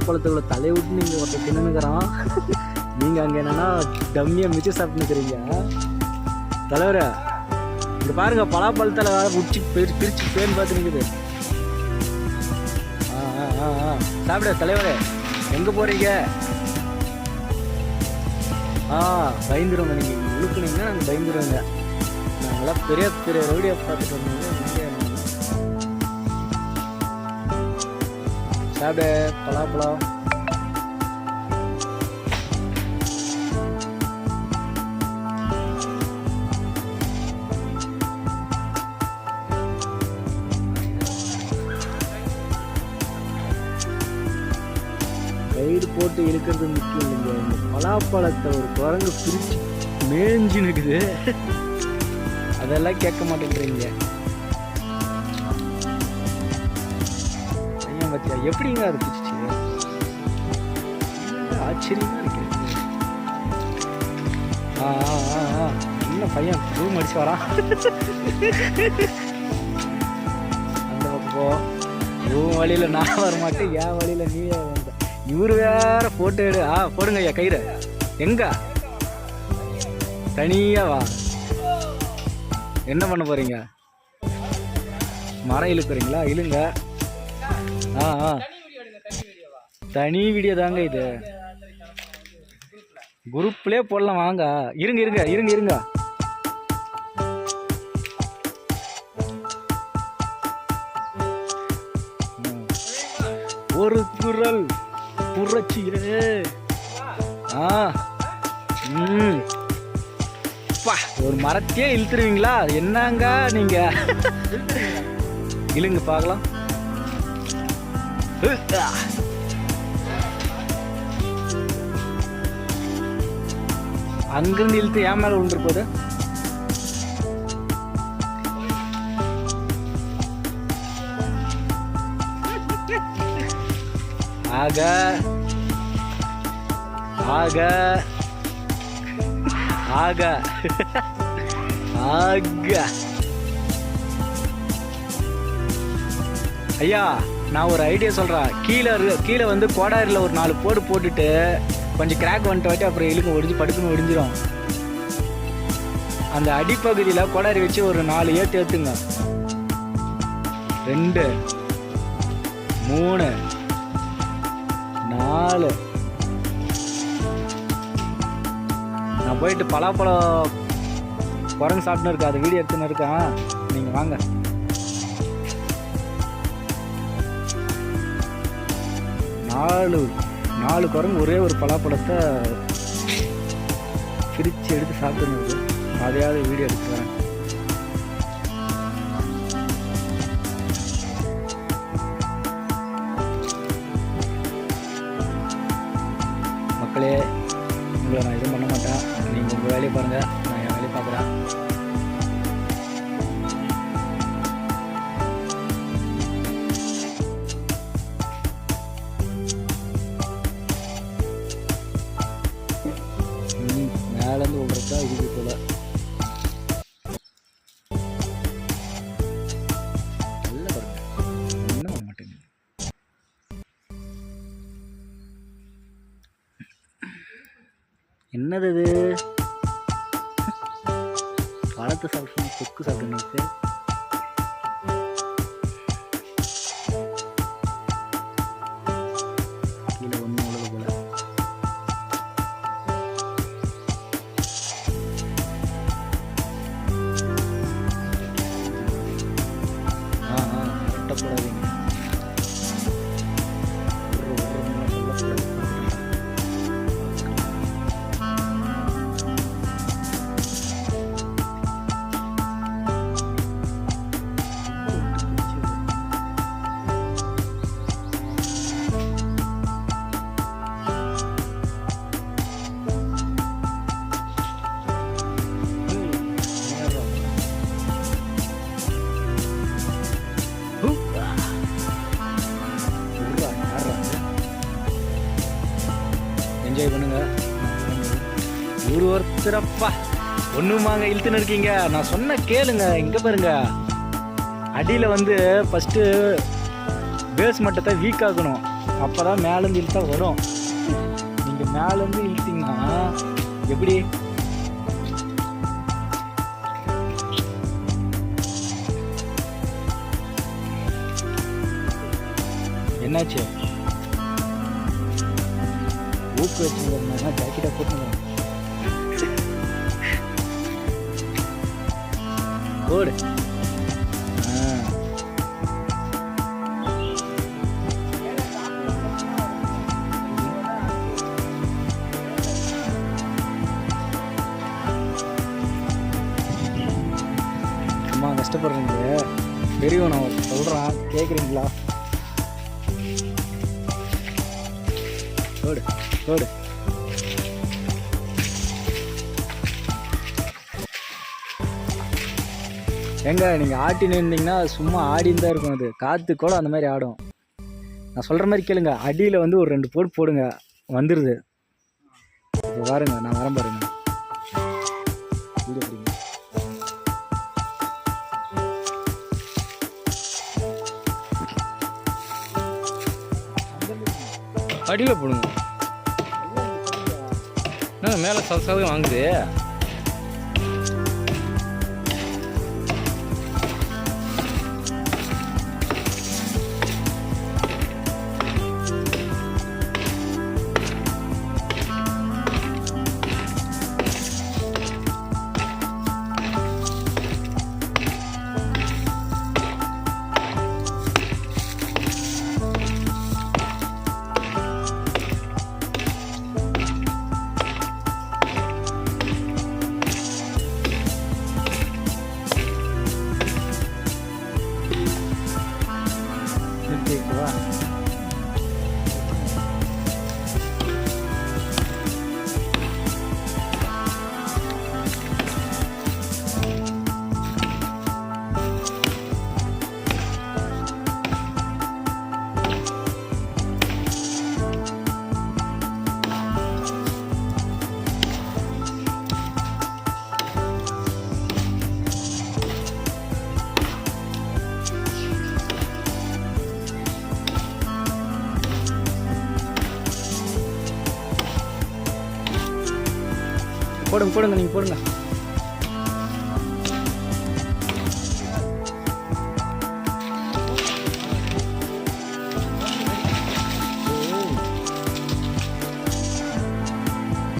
பழத்துக்குள்ள தலையை விட்டு நீங்கள் ஒருத்தர் தின்னுக்கிறான் நீங்கள் அங்கே என்னன்னா டம்மியாக மிச்சம் சாப்பிட்டுக்கிறீங்க தலைவரே இங்கே பாருங்க பலாப்பழத்தில் வேற உச்சி பிரிச்சு பிரிச்சு பேன் பார்த்து நிற்குது ஆ ஆ ஆ சாப்பிட தலைவரே எங்கே போகிறீங்க ஆ பயந்துருவோங்க நீங்கள் இழுக்குனீங்கன்னா நாங்கள் நான் நாங்களாம் பெரிய பெரிய ரவுடியை பார்த்துட்டு வந்தீங்க சாப்பிடு பலாப்பழம் கயிறு போட்டு இழுக்கிறது முக்கியம் இல்லைங்க. இந்த பலாப்பழத்தை ஒரு குரங்கு பிரிச்சு மேய்ஞ்சு நிற்குது அதெல்லாம் கேட்க மாட்டேங்கிறீங்க. ஐயா பார்த்தியா எப்படிங்க அது பிடிச்சிச்சு? இருக்கு. ஆ ஆ என்ன பையன்? ரூம் அடிச்சு வரான் அந்த பக்கம் போ. வழியில் வழியில நான் வர மாட்டேன் என் வழியில நீ வந்த இவரு வேற போட்டோ எடு. ஆ போடுங்க ஐயா கயிறு. எங்க? தனியா வா. என்ன பண்ண போறீங்க? மரம் இழுக்குறீங்களா? இழுங்க. ஆ ஆ. தனி வீடியோ தாங்க இது. குரூப்லேயே போடலாம் வாங்க. இருங்க இருங்க இருங்க இருங்க. ஒரு குரல் புரட்சியிலே ஆ. ம். ஒரு மரத்தையே இழுத்துருவீங்களா? என்னங்க நீங்க? இழுங்க பார்க்கலாம். அங்கிருந்து இழுத்து ஏன் மேல விழுந்துரு போகுது ஆக ஆக ஆக ஆக. ஐயா நான் ஒரு ஐடியா சொல்கிறேன் கீழே கீழே வந்து கோடாரியில் ஒரு நாலு போடு போட்டுட்டு கொஞ்சம் கிராக் வந்துட்டு வாட்டி அப்புறம் இழுக்க ஒடிஞ்சு படுக்குன்னு ஒடிஞ்சிரும். அந்த அடிப்பகுதியில் கோடாரி வச்சு ஒரு நாலு ஏற்று ஏற்றுங்க ரெண்டு மூணு நாலு. நான் போயிட்டு பலாப்பழம் குரங்கு சாப்பிட்டுன்னு இருக்கேன் அது வீடியோ எடுத்துன்னு இருக்கேன். நீங்கள் வாங்க. நாலு நாலு குரங்கு ஒரே ஒரு பலாப்பழத்தை பிரித்து எடுத்து சாப்பிட்டு அதையாவது வீடியோ எடுத்துக்கிறேன் மக்களே உங்களை நான் எதுவும் பண்ண மாட்டேன். நீங்கள் உங்கள் வேலையை பாருங்கள் நான் என் வேலையை பார்க்குறேன். மேலேருந்து விழுறதா போல. நல்ல ஒன்றும் வர மாட்டேங்குது என்னது இது? பழத்தை சாப்பிட்டு சொக்கு சாப்பிட்டு ஒரு சிறப்பா. ஒண்ணுமாங்க இழுத்துன்னு இருக்கீங்க. நான் சொன்ன கேளுங்க இங்க பாருங்க. அடியில் வந்து ஃபஸ்ட்டு பேஸ் மட்டத்தை வீக் ஆக்கணும் அப்போ தான் மேலேருந்து இழுத்தா வரும். நீங்கள் மேலேருந்து இழுத்தீங்கன்னா எப்படி? என்னாச்சு? ஊக்கு வச்சுருந்தா ஜாக்கெட்டாக போட்டுருந்தேன் ஆ அம்மா கஷ்டப்படுறீங்க பெரியவன் அவன் சொல்கிறான் கேட்குறீங்களா ஓடு ஓடு எங்க நீங்கள் ஆட்டி நின்றீங்கன்னா சும்மா ஆடின்னு தான் இருக்கும் அது. காற்று கூட அந்த மாதிரி ஆடும். நான் சொல்கிற மாதிரி கேளுங்க அடியில் வந்து ஒரு ரெண்டு போட்டு போடுங்க வந்துடுது இப்போ பாருங்க நான் வரேன் பாருங்க. அடியில் போடுங்க. மேலே சதசாவே வாங்குது? போடுங்க போடுங்க நீங்கள் போடுங்க.